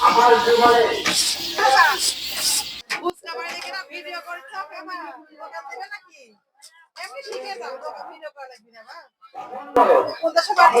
আমার জীবনে ভিডিও করছ ক্যামেরা দোকান থেকে নাকি এমনি শিখে যাও দোকান ভিডিও করা লাগবে না কোন দেশে বাড়ি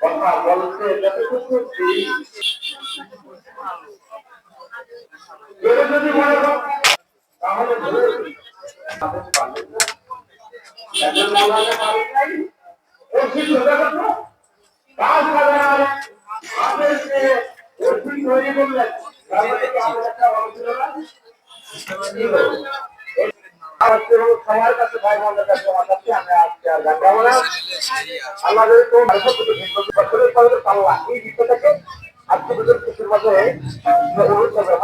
কথা বলতে যতটুকু যদি মনে তাহলে একজন মাওলানা পারেন করে না আমাদেরকে ওষুধ তৈরি করলেন তাহলে কি আমাদের একটা ভালো ছিল না আর হচ্ছে হলো সবার আর এই বিষয়টাকে আজকে বুঝুন কিছুর মাঝে অনুরোধ আসলে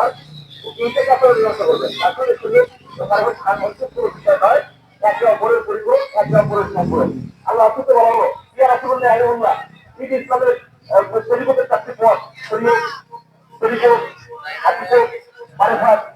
নয় একে অপরের পরিপূরক একে অপরের আল্লাহ অসুস্থ বলা হলো ইয়া রাসূলুল্লাহ আলাইহিল্লাহ এই যে ইসলামের শরীয়তের চারটি পথ শরীয়ত Olha,